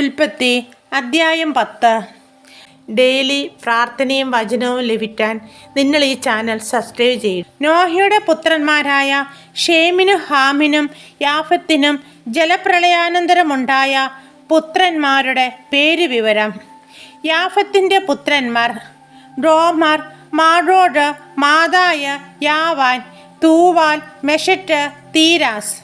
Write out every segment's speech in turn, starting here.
ഉൽപ്പത്തി അദ്ധ്യായം പത്ത്. ഡെയിലി പ്രാർത്ഥനയും വചനവും ലഭിക്കാൻ നിങ്ങൾ ഈ ചാനൽ സബ്സ്ക്രൈബ് ചെയ്യും. നോഹയുടെ പുത്രന്മാരായ ഷേമിനും ഹാമിനും യാഫത്തിനും ജലപ്രളയാനന്തരമുണ്ടായ പുത്രന്മാരുടെ പേര് വിവരം യാഫത്തിന്റെ പുത്രന്മാർ ഡോമർ മാഡോഡ് മാതായ യാവാൻ തൂവാൽ മെഷറ്റ് തീരാസ്.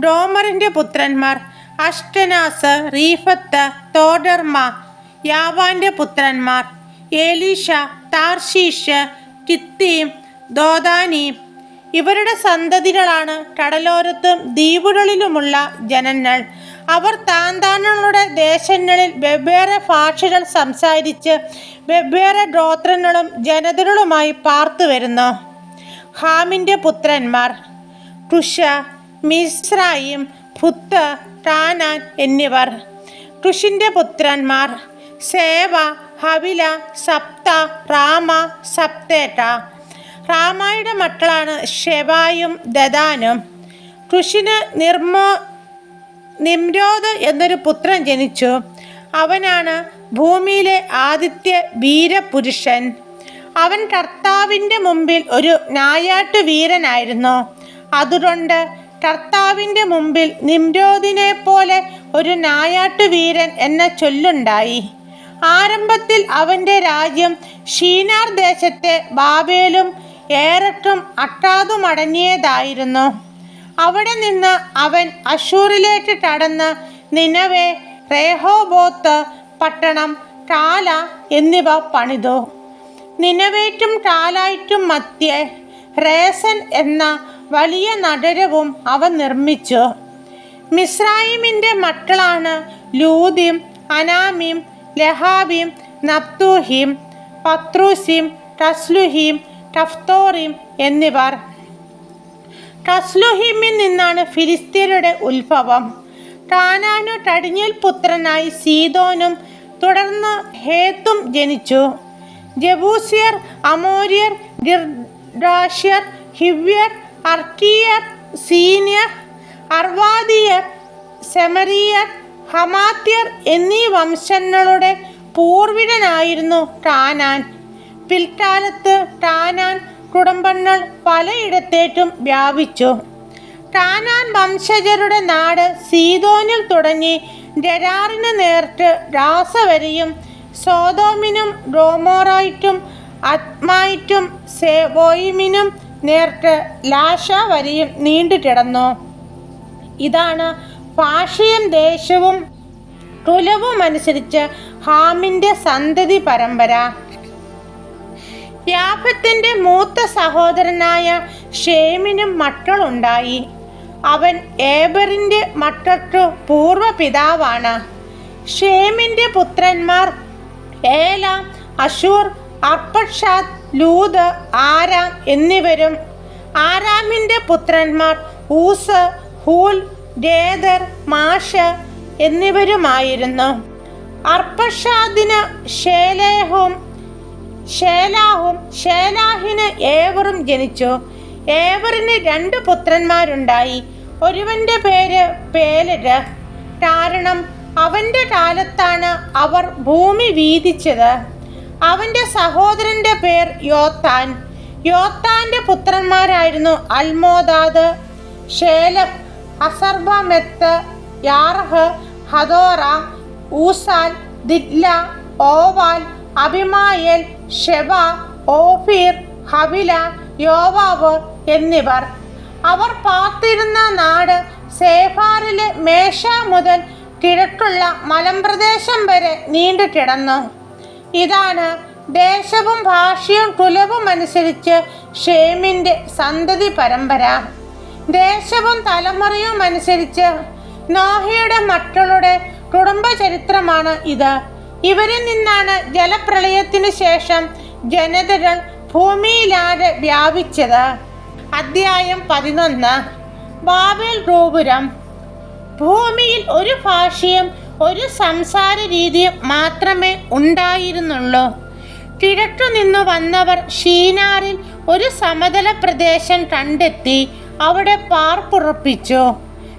ഡോമറിന്റെ പുത്രന്മാർ അഷ്ടനാസ് റീഫത്ത് തോഡർമ യാവാന്റെ പുത്രന്മാർ ഏലീഷ താർഷീഷ് കിത്തീം ദോദാനീം. ഇവരുടെ സന്തതികളാണ് കടലോരത്തും ദ്വീപുകളിലുമുള്ള ജനങ്ങൾ. അവർ താന്താനങ്ങളുടെ ദേശങ്ങളിൽ വെവ്വേറെ ഭാഷകൾ സംസാരിച്ച് വെവ്വേറെ ഗോത്രങ്ങളും ജനതകളുമായി പാർത്തു വരുന്നു. ഹാമിന്റെ പുത്രന്മാർ കുഷ മിസ്രായിം പുത്ത് ടാനാൻ എന്നിവർ. കൃഷിന്റെ പുത്രന്മാർ. സേവ ഹവില സപ്ത റാമ സപ്തേട്ട. റാമായുടെ മക്കളാണ് ഷെവായും ദദാനും. കൃഷിന് നിർമ്മോ നിമ്രോദ് എന്നൊരു പുത്രൻ ജനിച്ചു. അവനാണ് ഭൂമിയിലെ ആദിത്യ വീരപുരുഷൻ. അവൻ കർത്താവിന്റെ മുമ്പിൽ ഒരു നായാട്ടു വീരനായിരുന്നു അതുകൊണ്ട് കർത്താവിന്റെ മുമ്പിൽ നിംരോദിനെ പോലെ ഒരു നായാട്ടു വീരൻ എന്ന ചൊല്ലുണ്ടായി. ആരംഭത്തിൽ അവന്റെ രാജ്യം ഷീനാർ ദേശത്തെ ബാബേലും ഏറട്ടും അട്ടാതുമടങ്ങിയതായിരുന്നു അവിടെ നിന്ന് അവൻ അഷൂറിലേക്ക് കടന്ന് നിനവെ റേഹോബോത്ത് പട്ടണം കാല എന്നിവ പണിതു. നിനവേറ്റും കാലായിട്ടും മധ്യേ റേസൻ എന്ന വലിയ നഗരവും അവ നിർമ്മിച്ചു. മിസ്രൈമിന്റെ മക്കളാണ് ലൂദിം അനാമിം ലഹാബിം നപ്തൂഹിം പത്രൂസിം ടസ്ലുഹിം ടഫ്തോറിം എന്നിവർ. ടസ്ലുഹിമിൽ നിന്നാണ് ഫിലിസ്തീനയുടെ ഉത്ഭവം. കാനാനു ടടിഞ്ഞൽ പുത്രനായി സീതോനും തുടർന്ന് ഹേത്തും ജനിച്ചു. ജബൂസിയർ അമോര്യർ ഗിർഡാഷ്യർ ഹിവ്യർ അർക്കിയർ സീനിയർ അർവാദിയർ സെമരിയർ ഹമാത്യർ എന്നീ വംശങ്ങളുടെ പൂർവികനായിരുന്നു ടാനാൻ. പിൽക്കാലത്ത് ടാനാൻ കുടുംബങ്ങൾ പലയിടത്തേക്കും വ്യാപിച്ചു. ടാനാൻ വംശജരുടെ നാട് സീതോനിൽ തുടങ്ങി ഡരാറിന് നേർട്ട് രാസവരിയും സോതോമിനും റോമോറായിട്ടും അത്മായിട്ടും സേവോയിമിനും നേർക്ക് ലാഷ വരിയും നീണ്ടുകിടന്നു ഇതാണ് ഭാഷയും ദേശവും കുലവും അനുസരിച്ച് ഹാമിന്റെ സന്തതി പരമ്പര. യാഫത്തിന്റെ മൂത്ത സഹോദരനായ ഷേമിനും മക്കളുണ്ടായി. അവൻ ഏബറിന്റെ മക്കൾക്ക് പൂർവ പിതാവാണ് ഷേമിന്റെ പുത്രന്മാർ Elam Asshur Arphaxad Lud Aram എന്നിവരും ആരാമിന്റെ പുത്രന്മാർ ഊസ് ഹൂൽ ഗേദർ മാഷ് എന്നിവരുമായിരുന്നു. അർപ്പഷാദിന് ഷേലേഹും ഷേലാഹും ഷേലാഹിന് ഏവറും ജനിച്ചു. ഏവറിന് രണ്ട് പുത്രന്മാരുണ്ടായി. ഒരുവന്റെ പേര് പേലര്. കാരണം അവന്റെ കാലത്താണ് അവർ ഭൂമി വീതിച്ചത്. അവന്റെ സഹോദരന്റെ പേർ യോത്താൻ. യോത്താന്റെ പുത്രന്മാരായിരുന്നു അൽമോദാദ് ഷേലം അസർബമെത്ത് യാർഹ് ഹദോറ ഊസാൽ ദിഗ്ല ഓവാൽ അഭിമായൽ ഷെബ ഓഫീർ ഹവില യോവാവ് എന്നിവർ. അവർ പാർത്തിരുന്ന നാട് സേഫാറിലെ മേശ മുതൽ കിഴക്കുള്ള മലമ്പ്രദേശം വരെ നീണ്ടു കിടന്നു ഇതാണ് ദേശവും ഭാഷയും കുലവും അനുസരിച്ച് ഷേമിന്റെ സന്തതി പരമ്പര. ദേശവും തലമുറയും അനുസരിച്ച് നോഹയുടെ മക്കളുടെ കുടുംബചരിത്രമാണ് ഇത്. ഇവരിൽ നിന്നാണ് ജലപ്രളയത്തിന് ശേഷം ജനതകൾ ഭൂമിയിലാകെ വ്യാപിച്ചത്. അദ്ധ്യായം പതിനൊന്ന്. ബാബേൽ ഗോപുരം. ഭൂമിയിൽ ഒരു ഭാഷയും ഒരു സംസാര രീതി മാത്രമേ ഉണ്ടായിരുന്നുള്ളൂ. കിഴക്കു നിന്നു വന്നവർ ഷീനാറിൽ ഒരു സമതല പ്രദേശം കണ്ടെത്തി അവിടെ പാർപ്പുറപ്പിച്ചു.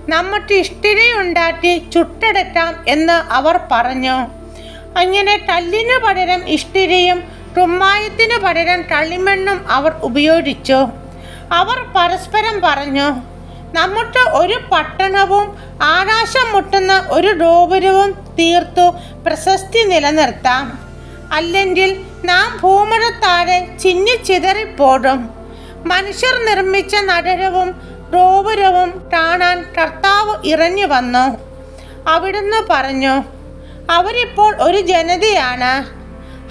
നമുക്ക് ഇഷ്ടിരയുണ്ടാക്കി ചുട്ടെടുക്കാം എന്ന് അവർ പറഞ്ഞു. അങ്ങനെ കല്ലിനു പകരം ഇഷ്ടിരയും കുമ്മായത്തിനു പകരം കളിമണ്ണും അവർ ഉപയോഗിച്ചു. അവർ പരസ്പരം പറഞ്ഞു നമുക്ക് ഒരു പട്ടണവും ആകാശം മുട്ടുന്ന ഒരു ഗോപുരവും തീർത്തു പ്രശസ്തി നിലനിർത്താം. അല്ലെങ്കിൽ നാം ഭൂമുഖത്താഴെ ചിന്നിച്ചിതറിപ്പോടും മനുഷ്യർ നിർമ്മിച്ച നഗരവും ഗോപുരവും കാണാൻ കർത്താവ് ഇറങ്ങി വന്നു. അവിടുന്ന് പറഞ്ഞു അവരിപ്പോൾ ഒരു ജനതയാണ്.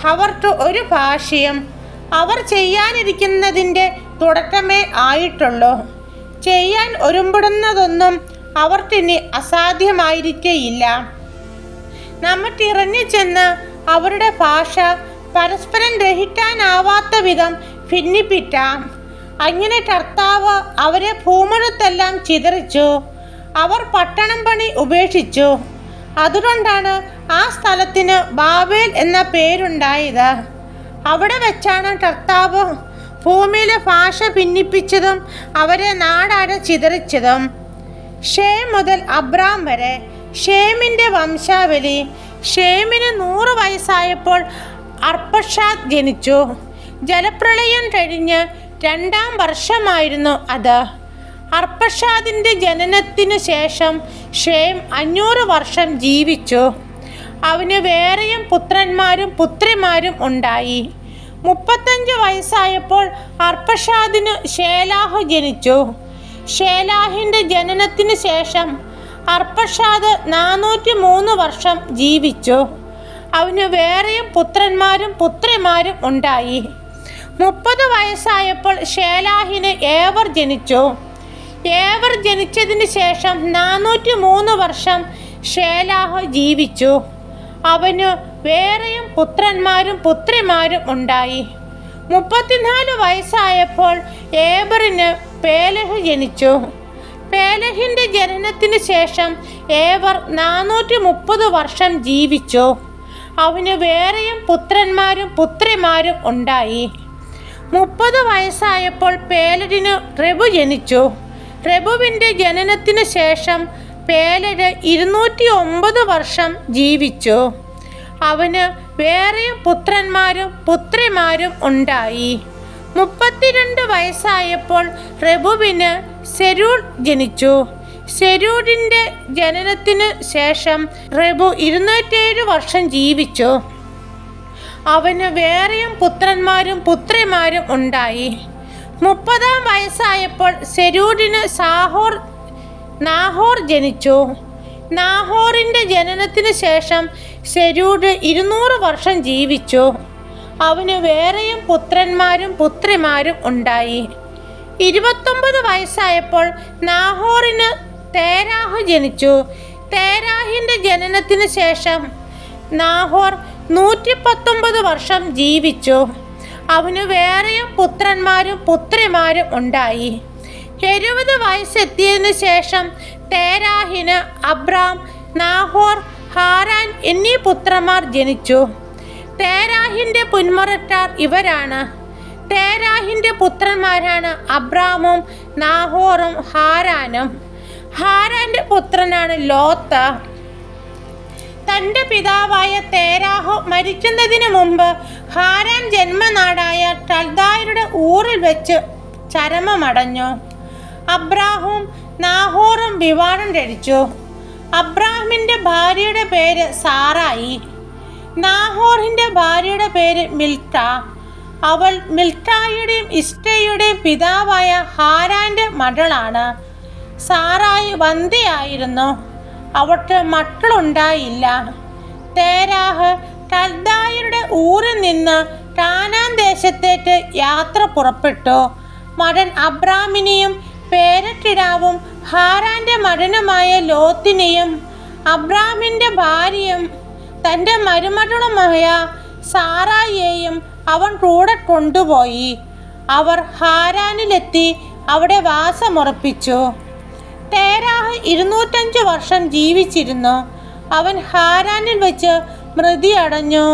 അവർക്ക് ഒരു ഭാഷയും അവർ ചെയ്യാനിരിക്കുന്നതിന്റെ തുടക്കമേ ആയിട്ടുള്ളൂ. ചെയ്യാൻ ഒരുമ്പെടുന്നതൊന്നും അവർക്കിനി അസാധ്യമായിരിക്കയില്ല. നമുക്ക് ഇറങ്ങിച്ചെന്ന് അവരുടെ ഭാഷ പരസ്പരം ഗ്രഹിക്കാനാവാത്ത വിധം ഭിന്നിപ്പിക്കാം. അങ്ങനെ കർത്താവ് അവരെ ഭൂമുഖത്തെല്ലാം ചിതറിച്ചു. അവർ പട്ടണം പണി ഉപേക്ഷിച്ചു. അതുകൊണ്ടാണ് ആ സ്ഥലത്തിന് ബാബേൽ എന്ന പേരുണ്ടായത്. അവിടെ വെച്ചാണ് കർത്താവ് ഭൂമിയിലെ ഭാഷ ഭിന്നിപ്പിച്ചതും അവരെ നാടാടെ ചിതറിച്ചതും. ഷേം മുതൽ അബ്രാം വരെ ഷേമിന്റെ വംശാവലി ഷേമിന് നൂറ് വയസ്സായപ്പോൾ അർപ്പഷാദ് ജനിച്ചു. ജലപ്രളയം കഴിഞ്ഞ് രണ്ടാം വർഷമായിരുന്നു അത്. അർപ്പഷാദിന്റെ ജനനത്തിനു ശേഷം ഷേം അഞ്ഞൂറ് വർഷം ജീവിച്ചു. അവന് വേറെയും പുത്രന്മാരും പുത്രിമാരും ഉണ്ടായി. മുപ്പത്തഞ്ച് വയസ്സായപ്പോൾ അർപ്പഷാദിന് ഷേലാഹ് ജനിച്ചു. ഷേലാഹിന്റെ ജനനത്തിന് ശേഷം അർപ്പഷാദ് നാനൂറ്റി മൂന്ന് വർഷം ജീവിച്ചു. അവന് വേറെയും പുത്രന്മാരും പുത്രിമാരും ഉണ്ടായി. മുപ്പത് വയസ്സായപ്പോൾ ഷേലാഹിന് ഏവർ ജനിച്ചു. ഏവർ ജനിച്ചതിന് ശേഷം നാനൂറ്റി മൂന്ന് വർഷം ഷേലാഹ് ജീവിച്ചു. അവന് വേറെയും പുത്രന്മാരും പുത്രിമാരും ഉണ്ടായി. മുപ്പത്തിനാല് വയസ്സായപ്പോൾ ഏബറിന് പേലഹ് ജനിച്ചു. പേലഹിന്റെ ജനനത്തിന് ശേഷം ഏവർ നാനൂറ്റി മുപ്പത് വർഷം ജീവിച്ചു. അവന് വേറെയും പുത്രന്മാരും പുത്രിമാരും ഉണ്ടായി. മുപ്പത് വയസ്സായപ്പോൾ പേലരിന് റെബു ജനിച്ചു. റെബുവിന്റെ ജനനത്തിന് ശേഷം പേലര് ഇരുന്നൂറ്റി ഒമ്പത് വർഷം ജീവിച്ചു. അവന് വേറെയും പുത്രന്മാരും പുത്രിമാരും ഉണ്ടായി. മുപ്പത്തിരണ്ട് വയസ്സായപ്പോൾ റബുവിന് സെരൂൾ ജനിച്ചു. സെരൂഡിന്റെ ജനനത്തിന് ശേഷം റബു ഇരുന്നൂറ്റേഴ് വർഷം ജീവിച്ചു. അവന് വേറെയും പുത്രന്മാരും പുത്രിമാരും ഉണ്ടായി. മുപ്പതാം വയസ്സായപ്പോൾ സെരൂഡിന് സാഹോർ നാഹോർ ജനിച്ചു. നാഹോറിന്റെ ജനനത്തിന് ശേഷം സെരൂഡ് ഇരുന്നൂറ് വർഷം ജീവിച്ചു. അവന് വേറെയും പുത്രന്മാരും പുത്രിമാരും ഉണ്ടായി. ഇരുപത്തൊമ്പത് വയസ്സായപ്പോൾ നാഹോറിന് തേരാഹ് ജനിച്ചു. തേരാഹിന്റെ ജനനത്തിന് ശേഷം നാഹോർ നൂറ്റി പത്തൊമ്പത് വർഷം ജീവിച്ചു. അവന് വേറെയും പുത്രന്മാരും പുത്രിമാരും ഉണ്ടായി. എഴുപത് വയസ്സെത്തിയതിനു ശേഷം തേരാഹിന് അബ്രാം നാഹോർ ഹാരാൻ എന്നീ പുത്രന്മാർ ജനിച്ചു. തേരാഹിന്റെ പുന്മറക്കാർ ഇവരാണ്. തേരാഹിന്റെ പുത്രന്മാരാണ് അബ്രാമും നാഹോറും ഹാരാനും. ഹാരാന്റെ പുത്രനാണ് ലോത്ത. തന്റെ പിതാവായ തേരാഹോ മരിക്കുന്നതിന് മുമ്പ് ഹാരാൻ ജന്മനാടായ ടൽദായരുടെ ഊറിൽ വെച്ച് ചരമമടഞ്ഞു. അബ്രാഹും നാഹോറും വിവാഹം കഴിച്ചു. അബ്രാഹിമിന്റെ ഭാര്യയുടെ പേര് സാറായി. നാഹോറിന്റെ ഭാര്യയുടെ പേര് മിൽട്ട അവൾ മിൽക്കായുടെയും ഇഷ്ടയുടെയും പിതാവായ ഹാരാന്റെ മകളാണ്. സാറായി വന്ധ്യയായിരുന്നു. അവൾക്ക് മക്കളുണ്ടായില്ല. തേരാഹ് കൽദായരുടെ ഊരിൽ നിന്ന് കാനാൻ ദേശത്തേക്ക് യാത്ര പുറപ്പെട്ടു. മകൻ അബ്രാമിനെയും പേരക്കിടാവും ഹാറാന്റെ മകനുമായ ലോത്തിനെയും അബ്രാമിന്റെ ഭാര്യയും തന്റെ മരുമകളുമായ സാറായിയെയും അവൻ കൂടെ കൊണ്ടുപോയി. അവർ ഹാരാനിലെത്തി അവിടെ വാസമുറപ്പിച്ചു. തേരാഹ് ഇരുന്നൂറ്റഞ്ച് വർഷം ജീവിച്ചിരുന്നു. അവൻ ഹാരാനിൽ വെച്ച് മൃതി അടഞ്ഞു.